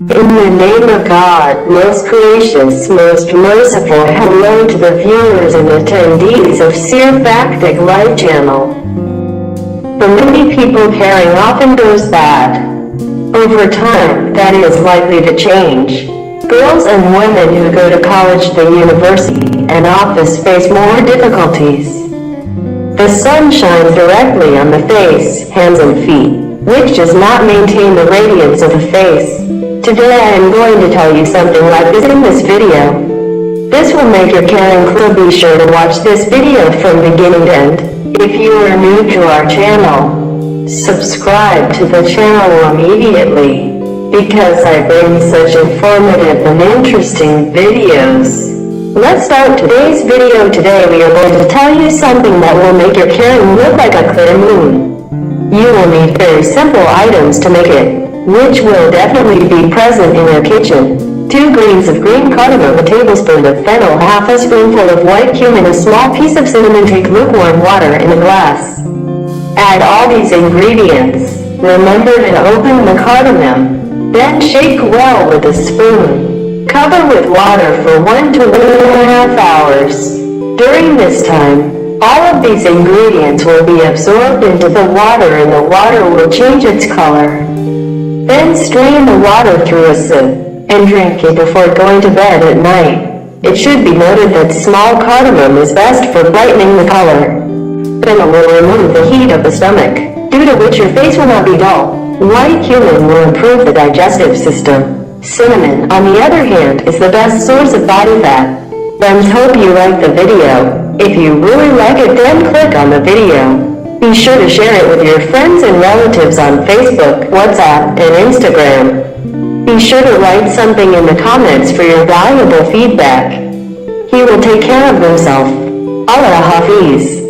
In the name of God, most gracious, most merciful, hello to the viewers and attendees of Searfactic Light Channel. For many people, caring often goes bad. Over time, that is likely to change. Girls and women who go to college, the university, and office face more difficulties. The sun shines directly on the face, hands and feet, which does not maintain the radiance of the face. Today I am going to tell you something like this in this video. This will make your caring clue. Be sure to watch this video from beginning to end. If you are new to our channel, subscribe to the channel immediately because I bring such informative and interesting videos. Let's start today's video. Today we are going to tell you something that will make your caring look like a clear moon. You will need very simple items to make it, which will definitely be present in your kitchen. 2 grains of green cardamom, a tablespoon of fennel, half a spoonful of white cumin, a small piece of cinnamon. Take lukewarm water in a glass. Add all these ingredients. Remember to open the cardamom. Then shake well with a spoon. Cover with water for 1 to 1 and a hours. During this time, all of these ingredients will be absorbed into the water and the water will change its color. Then strain the water through a sieve and drink it before going to bed at night. It should be noted that small cardamom is best for brightening the color. Fennel will remove the heat of the stomach, due to which your face will not be dull. White cumin will improve the digestive system. Cinnamon, on the other hand, is the best source of body fat. Friends hope you like the video. If you really like it then click on the video. Be sure to share it with your friends and relatives on Facebook, WhatsApp, and Instagram. Be sure to write something in the comments for your valuable feedback. He will take care of himself. Allah Hafiz.